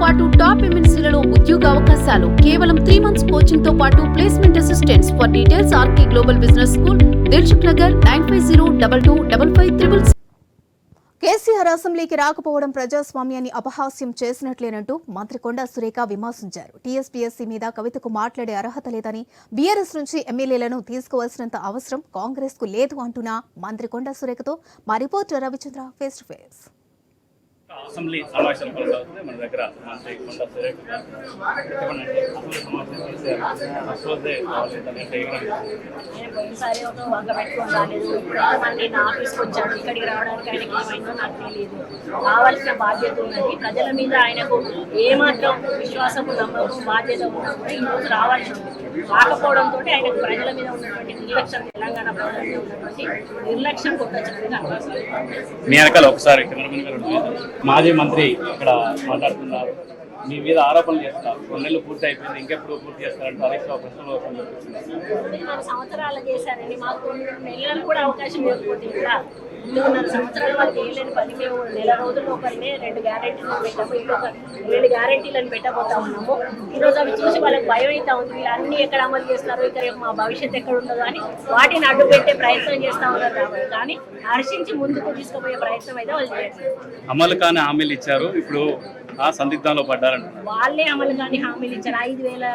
పాటు టాప్ ఎంఎన్సీలలో ఉద్యోగ అవకాశాలు కేవలం త్రీ మంత్స్ కోచింగ్తో పాటు placement assistance for details RK global business school Dilsukh Nagar nine five zero double two double five triple KCR అసెంబ్లీకి రాకపోవడం ప్రజాస్వామ్యాన్ని అపహాస్యం చేసినట్లేనంటూ మంత్రి కొండా సురేఖ విమర్శించారు. టీఎస్పీఎస్సీ మీద కవితకు మాట్లాడే అర్హత లేదని బీఆర్ఎస్ నుంచి ఎమ్మెల్యేలను తీసుకోవాల్సినంత అవసరం కాంగ్రెస్కు లేదు అంటున్న మంత్రి కొండా సురేఖతో మా reporter Ravichandra face to face assembly సమావేశాలు కొనసాగుతుంది మన దగ్గర మంత్రి కొండ సురేఖ గారు. చెప్పండి అసెంబ్లీ సమావేశం చేశారు. ఫస్ట్ రోజే రావాలేదని అంటే ఏం అనిపిస్తుంది? నేను పోయినసారి ఒక వంక పెట్టుకొని రాలేదు. ఇప్పుడు ఎంతమంది నా ఆఫీస్కి వచ్చాడు. ఇక్కడికి రావడానికి ఆయనకి ఏమైందో నాకు తెలియదు. రావాల్సిన బాధ్యత ఉన్నది. ప్రజల మీద ఆయనకు ఏమాత్రం విశ్వాసము నమ్మకం బాధ్యత ఉన్నప్పుడు ఈ రోజు రావాల్సి ఉంది. రాకపోవడంతో ఆయనకు ప్రజల మీద ఉన్నటువంటి నిర్లక్ష్యం తెలంగాణ ప్రజల మీద ఉన్నటువంటి నిర్లక్ష్యం కొట్టొచ్చినది అనిపిస్తుంది. మీ వెనకాల ఒకసారి కెమెరామెన్ గారు ఉంటుంది. మాజీ మంత్రి ఇక్కడ మాట్లాడుతున్నారు. మీ మీద ఆరోపణలు చేస్తారు రెండు నెలలు పూర్తి అయిపోయింది. ఇంకెప్పుడు పూర్తి చేస్తారంటే రావు ప్రశ్నలు సంవత్సరాలు చేశారండి. మాకు రెండు నెలలు కూడా అవకాశం లేకపోతే కూడా రెండున్నర సంవత్సరాలు పనికి నెల రోజుల్లో ఒకరినే రెండు గ్యారెంటీలు పెట్టాము ఇంకొక రెండు గ్యారెంటీలను పెట్టబోతా ఉన్నాము. ఈ రోజు అవి చూసి వాళ్ళకి భయం అవుతా ఉంది. వీళ్ళు అన్ని ఎక్కడ అమలు చేస్తారు ఇక్కడ రేపు మా భవిష్యత్తు ఎక్కడ ఉండదు అని వాటిని అడ్డు పెట్టే ప్రయత్నం చేస్తా ఉన్నారు కాబట్టి. కానీ హర్షించి ముందుకు తీసుకుపోయే ప్రయత్నం అయితే వాళ్ళు చేయట్లేదు. అమలు కాని హామీలు ఇచ్చారు. ఇప్పుడు ఆ సందిగ్ధంలో పడ్డారంటున్నారు వాళ్ళే అమలు కానీ హామీలు ఇచ్చారు. ఐదు వేల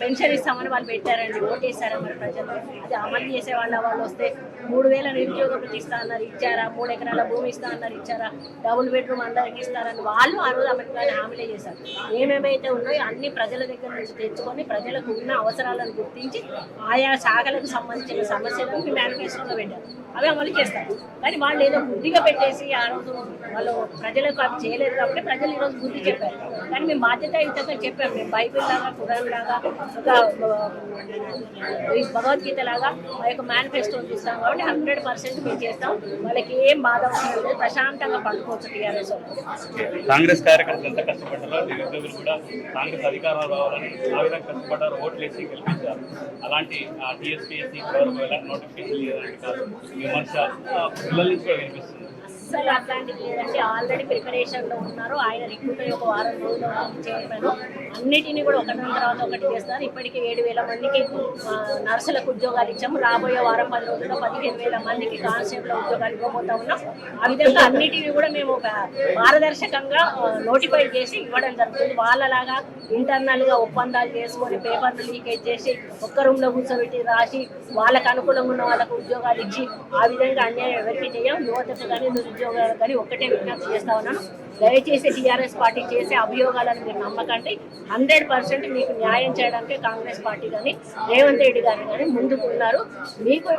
పెన్షన్ ఇస్తామని వాళ్ళు పెట్టారండి. ఓటేశారు మరి ప్రజలు? అది అమలు చేసే వాళ్ళ వాళ్ళు వస్తే మూడు వేల నిరుద్యోగ వృత్తి ఇస్తా అన్నారు. ఇచ్చారా? మూడు ఎకరాల భూమి ఇస్తా అన్నారు. ఇచ్చారా? డబుల్ బెడ్రూమ్ అందరికి ఇస్తారని వాళ్ళు ఆ రోజు అమలు కానీ హామీలే చేశారు. ఏమేమైతే ఉన్నాయో అన్ని ప్రజల దగ్గర నుంచి తెచ్చుకొని ప్రజలకు ఉన్న అవసరాలను గుర్తించి ఆయా శాఖలకు సంబంధించిన సమస్యలను మేనిఫెస్టోలో పెట్టారు. అవి అమలు చేస్తారు. కానీ వాళ్ళు ఏదో బుద్ధిగా పెట్టేసి ఆ రోజు వాళ్ళు ప్రజలకు అవి చేయలేదు కాబట్టి ప్రజలు ఈరోజు బుద్ధి చెప్పారు. కానీ మేము బాధ్యతాయుతంగా చెప్పాం. మేము బైబిల్ లాగా కురాన్ లాగా ఒక భగవద్గీత లాగా మా యొక్క మేనిఫెస్టో చూస్తాం కాబట్టి హండ్రెడ్ పర్సెంట్ మేము చేస్తాం. వాళ్ళకి ఏం బాధ అవసరం ప్రశాంతంగా పండుకోవచ్చు టీఆర్ఎస్ కాంగ్రెస్ కార్యకర్తలు ఎంత కష్టపడ్డారో నిరుద్యోగులు కూడా కాంగ్రెస్ అధికారాలు రావాలని ఆ విధంగా కష్టపడ్డారు ఓట్లు వేసి గెలిపించారు. అలాంటి టీఎస్పీఎస్సీ వరకు నోటిఫికేషన్ లేదంటే కాదు విమర్శ పిల్లల నుంచి కూడా వినిపిస్తుంది. అస్సలు అట్లాంటిది లేదంటే ఆల్రెడీ ప్రిపరేషన్లో ఉన్నారు. ఆయన రిక్రూట్ అయ్యి ఒక వారం రోజులు చైర్మన్ అన్నిటిని కూడా ఒకటి తర్వాత ఒకటి చేస్తున్నారు. ఇప్పటికి ఏడు వేల మందికి నర్సులకు ఉద్యోగాలు ఇచ్చాము. రాబోయే వారం పది రోజుల్లో పదిహేను వేల మందికి కానిస్టేబుల్ ఉద్యోగాలు ఇవ్వబోతా ఉన్నాం. ఆ విధంగా అన్నిటినీ కూడా మేము ఒక పారదర్శకంగా నోటిఫై చేసి ఇవ్వడం జరుగుతుంది. వాళ్ళలాగా ఇంటర్నల్గా ఒప్పందాలు చేసుకొని పేపర్లు లీకేజ్ చేసి ఒక్క రూమ్లో కూర్చోబెట్టి రాసి వాళ్ళకు అనుకూలంగా ఉన్న వాళ్ళకు ఉద్యోగాలు ఇచ్చి ఆ విధంగా అన్యాయం ఎవరికి చేయం. యువతకు కానీ నిరుద్యోగాలు కానీ ఒక్కటే విజ్ఞప్తి చేస్తా ఉన్నాను. దయచేసి టీఆర్ఎస్ పార్టీ చేసే అభియోగాలను మీరు నమ్మకండి. హండ్రెడ్ పర్సెంట్ మీకు న్యాయం చేయడానికి కాంగ్రెస్ పార్టీ కానీ రేవంత్ రెడ్డి గారు కానీ ముందుకు ఉన్నారు. మీకు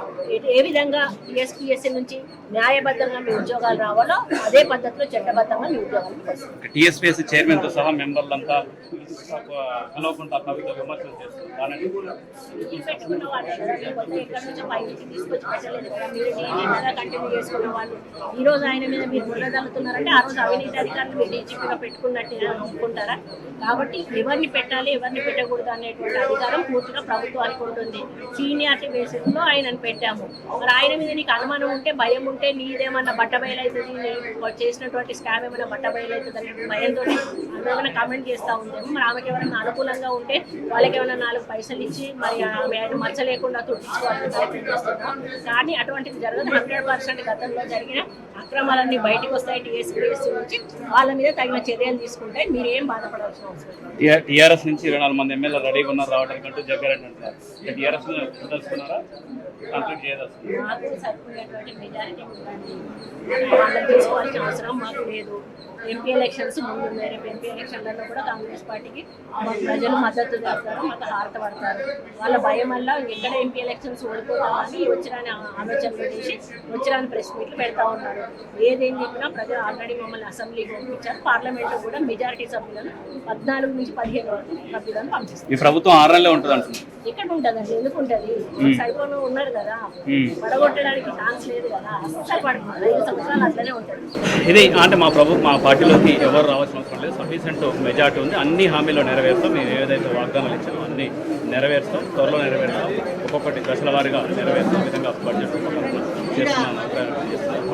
ఏ- విధంగా టీఎస్పీఎస్సీ నుంచి న్యాయబద్ధంగా మీ ఉద్యోగాలు రావాలో అదే పద్ధతిలో చట్టబద్ధంగా మీ ఉద్యోగాలు టీఎస్పీఎస్సీ చైర్మన్తో సహా మెంబర్లంతా కలవకుండా కవిత విమర్శలు ఈ రోజు ఆయన మీద మీరు బుర్రదలుతున్నారంటే ఆ రోజు అవినీతి అధికారులు మీరు డీజీపీగా పెట్టుకున్నట్టు అనుకుంటారా? కాబట్టి ఎవరిని పెట్టాలి ఎవరిని పెట్టకూడదు అనేటువంటి అధికారం పూర్తిగా ప్రభుత్వానికి ఉంటుంది. సీనియారిటీ బేసిస్లో ఆయనను పెట్టాము. మరి ఆయన మీద నీకు అనుమానం ఉంటే భయం ఉంటే నీదేమన్నా బట్ట బయలవుతుంది చేసినటువంటి స్కామ్ ఏమైనా బట్టబయలవుతుంది అనే భయంతో ఏమైనా కమెంట్ చేస్తూ ఉందేమో మరి ఆమెకి ఎవరైనా అనుకూలంగా ఉంటే వాళ్ళకి ఏమైనా నాలుగు పైసలు ఇచ్చి మరి ఆమె ఆయన మచ్చ లేకుండా తుట్టించుకోవాలని ప్రయత్నం చేస్తున్నాం. కానీ అటువంటిది జరగదు. హండ్రెడ్ పర్సెంట్ గతంలో జరిగిన అక్రమాలన్నీ బయటకు వస్తాయి. టీఎస్పీఎస్సీ నుంచి వాళ్ళ మీద తగిన చర్యలు తీసుకుంటే మీరు ఏం బాధపడాల్సిన అవసరం. టీఆర్ఎస్ నుంచి ఇరవై నాలుగు మంది ఎమ్మెల్యేలు రెడీగా ఉన్నారు రావడానికి అంటూ జగ్గారెడ్డి అంటున్నారు. టీఆర్ఎస్ తెలుసుకున్నారా కంప్లీట్ చేయదలుచుకున్నారు? మాకు సరిపోయేటువంటి మెజారిటీ ఉందండి. వాళ్ళని తీసుకోవాల్సిన అవసరం మాకు లేదు. ఎంపీ ఎలక్షన్స్ ముందు ఉన్నాయి రేపు ఎంపీ ఎలక్షన్లలో కూడా కాంగ్రెస్ పార్టీకి మాకు ప్రజలు మద్దతు చేస్తారు మాకు హారత పడతారు. వాళ్ళ భయం వల్ల ఎక్కడ ఎంపీ ఎలక్షన్స్ ఓడిపోతామని వచ్చిరాని ఆలోచనలు చేసి వచ్చిరాని ప్రెస్ మీట్లు పెడతా ఉన్నారు. ఏదేం చెప్పినా ప్రజలు ఆల్రెడీ మమ్మల్ని అసెంబ్లీకి పంపించారు పార్లమెంట్లో కూడా మెజారిటీ సభ్యులను పద్నాలుగు నుంచి పదిహేను వరకు సభ్యులను పంపిస్తారు. ఈ ప్రభుత్వం ఆరు నెలలే ఉంటుంది అంటున్నారు. ఉంటదండి ఎందుకు ఉంటది? ఉన్నారు కదా. పడగొట్టడానికి ఛాన్స్ లేదు కదా. అస్సలు పడుతుంది ఐదు సంవత్సరాలు అట్లనే ఉంటుంది. ఇది అంటే మా ప్రభు మా పార్టీలోకి ఎవరు రావాల్సిన అవసరం లేదు. సఫిషియెంట్ మెజార్టీ ఉంది. అన్ని హామీలు నెరవేరుస్తాం. మేము ఏదైతే వాగ్దానాలు ఇచ్చామో అన్ని నెరవేరుస్తాం. త్వరలో నెరవేరుస్తాం. ఒక్కొక్కటి దశల వారీగా నెరవేరుస్తాం. ఈ విధంగా బడ్జెట్ చేస్తున్నాను అభిప్రాయం చేస్తున్నాను